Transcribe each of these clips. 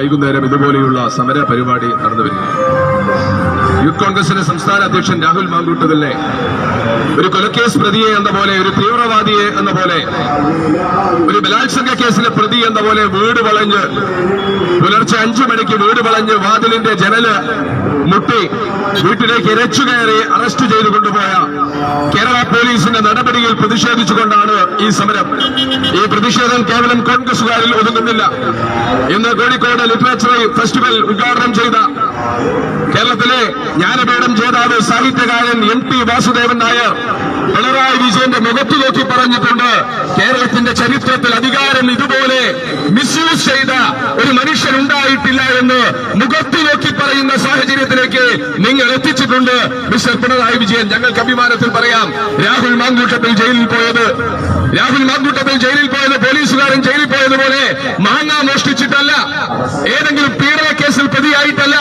വൈകുന്നേരം ഇതുപോലെയുള്ള സമര പരിപാടി നടന്നു യൂത്ത് കോൺഗ്രസിന്റെ സംസ്ഥാന അധ്യക്ഷൻ രാഹുൽ മാങ്കൂട്ടതലിനെ ഒരു കൊലക്കേസ് പ്രതിയെ എന്ന പോലെ ഒരു തീവ്രവാദിയെ എന്ന പോലെ ഒരു ബലാത്സംഗ കേസിലെ പ്രതി എന്ന പോലെ വീട് വളഞ്ഞ് പുലർച്ചെ അഞ്ചു മണിക്ക് വീട് വളഞ്ഞ് വാതിലിന്റെ ജനൽ മുട്ടി വീട്ടിലേക്ക് ഇരച്ചു കയറി അറസ്റ്റ് ചെയ്തു കൊണ്ടുപോയ കേരള നടപടിയിൽ പ്രതിഷേധിച്ചുകൊണ്ടാണ് ഈ സമരം. ഈ പ്രതിഷേധം കേവലം കോൺഗ്രസുകാരിൽ ഒതുങ്ങുന്നില്ല. ഇന്ന് കോഴിക്കോട് ലിറ്ററേച്ചർ ഫെസ്റ്റിവൽ ഉദ്ഘാടനം ചെയ്ത കേരളത്തിലെ ജ്ഞാനപീഠം ജേതാവ് സാഹിത്യകാരൻ എം പി വാസുദേവൻ നായർ പിണറായി വിജയന്റെ മുഖത്തു നോക്കി പറഞ്ഞിട്ടുണ്ട്. കേരളത്തിന്റെ ചരിത്രത്തിൽ അധികാരം ഇതുപോലെ മിസ്യൂസ് ചെയ്ത ഒരു മനുഷ്യൻ ഉണ്ടായിട്ടില്ല എന്ന് മുഖത്തു നോക്കി പറയുന്ന സാഹചര്യത്തിലേക്ക് നിങ്ങൾ എത്തിച്ചിട്ടുണ്ട്. മിസ്റ്റർ പിണറായി വിജയൻ ഞങ്ങൾക്ക് അഭിമാനത്തിൽ പറയാം. രാഹുൽ മാങ്കൂട്ടത്തിൽ ജയിലിൽ പോയത്. രാഹുൽ മാങ്കൂട്ടത്തിൽ ജയിലിൽ പോയത് പോലീസുകാരൻ ജയിലിൽ പോയതുപോലെ മാങ്ങ മോഷ്ടിച്ചിട്ടല്ല. ഏതെങ്കിലും പീഡന കേസിൽ പ്രതിയായിട്ടല്ല.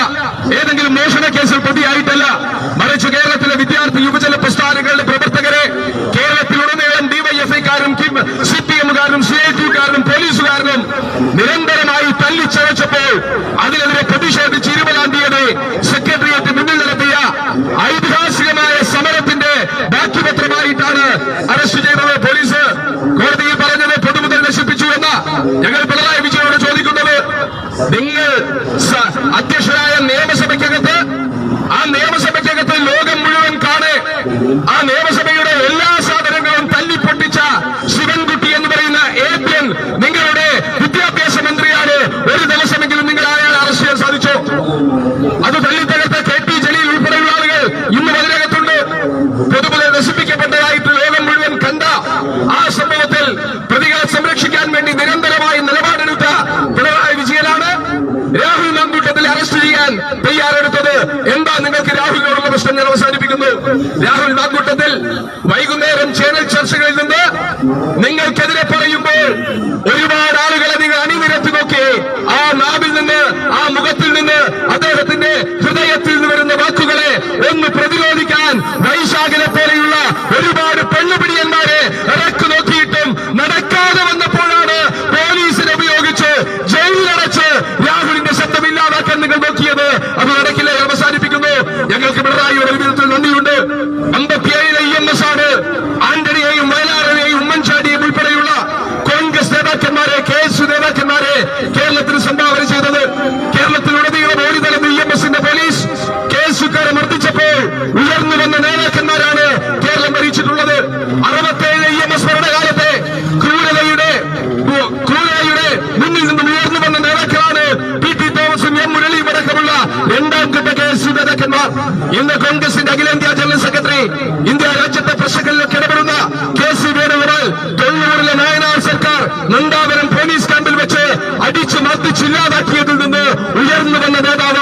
ഏതെങ്കിലും മോഷണ കേസിൽ പ്രതിയായിട്ടല്ല. മറിച്ച് കേരളത്തിലെ വിദ്യാർത്ഥി യുവജന പ്രസ്ഥാനങ്ങളുടെ പ്രവർത്തകരെ കേരളത്തിലുടനീളം ഡിവൈഎഫ്ഐക്കാരും സി പി എമ്മുകാരനും സി ഐ ടിക്കാരനും പോലീസുകാരനും നിരന്തരമായി തല്ലിച്ചതച്ചപ്പോൾ അതിനെതിരെ പ്രതിഷേധിച്ച് ഇരുപതാം തീയതി സെക്രട്ടേറിയറ്റ് മുന്നിൽ നടത്തിയ ഐതിഹാസികമായ സമരത്തിന്റെ ബാക്കിപത്രമായിട്ടാണ് അറസ്റ്റ് ചെയ്തത് പോലീസ്. വേണ്ടി നിരന്തരമായി നിലപാടെടുത്ത പിണറായി വിജയനാണ് രാഹുൽ മാങ്കൂട്ടത്തിൽ അറസ്റ്റ് ചെയ്യാൻ തയ്യാറെടുത്തത്. എന്താ നിങ്ങൾക്ക് രാഹുലിനോടുള്ള പ്രശ്നം ഞാൻ അവസാനിപ്പിക്കുന്നു. രാഹുൽ മാങ്കൂട്ടത്തിൽ വൈകുന്നേരം ചേനൽ ചർച്ചകളിൽ നിന്ന് നിങ്ങൾക്കെതിരെ പറയുമ്പോൾ ഒരുപാട് ആളുകളെ നിങ്ങൾ അണിനിരത്തി നോക്കി. ആ നാവിൽ നിന്ന് ആ മുഖത്തിൽ നിന്ന് അദ്ദേഹത്തിന്റെ ഹൃദയത്തിൽ നിന്ന് വരുന്ന വാക്കുകളെ ഒന്ന് പ്രതിരോധിക്കാൻ വൈശാഖിനെ പോലെയുള്ള കേരളത്തിന് സംഭാവന ചെയ്തത്. കേരളത്തിലുടനീളം ഓടി നടന്ന എം എസിന്റെ പോലീസ് കെ എസ് മർദ്ദിച്ചപ്പോൾ ഉയർന്നു വന്ന നേതാക്കന്മാരാണ് കേരളം ഭരിച്ചിട്ടുള്ളത്. അറുപത്തേഴ് ഇ എം എസ് ഭരണകാലത്തെ ക്രൂരതയുടെ ക്രൂരതയുടെ മുന്നിൽ നിന്നും ഉയർന്നു വന്ന നേതാക്കളാണ് പി ടി തോമസും എം മുരളിയും അടക്കമുള്ള രണ്ടാം ഘട്ട കെ നേതാക്കന്മാർ. ഇന്ന് കോൺഗ്രസിന്റെ അഖിലേന്ത്യാ ജനറൽ സെക്രട്ടറി ഇന്ത്യ ഉയർന്നു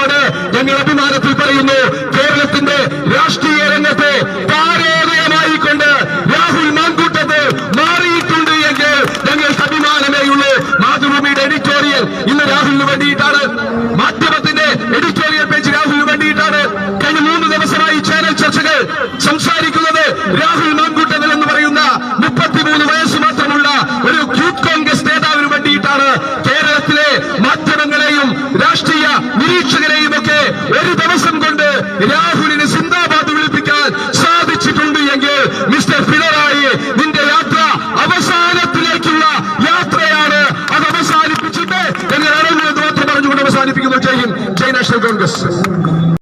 ഒരു ദിവസം കൊണ്ട് രാഹുലിന് സിന്ദാബാദ് വിളിപ്പിക്കാൻ സാധിച്ചിട്ടുണ്ട് എങ്കിൽ മിസ്റ്റർ പിണറായി നിന്റെ യാത്ര അവസാനത്തിലേക്കുള്ള യാത്രയാണ് അത് അവസാനിപ്പിച്ചിട്ട് എന്ന് അറിയുന്നത് മാത്രം പറഞ്ഞുകൊണ്ട് അവസാനിപ്പിക്കുന്നു. Jai Hind. Jai National Congress.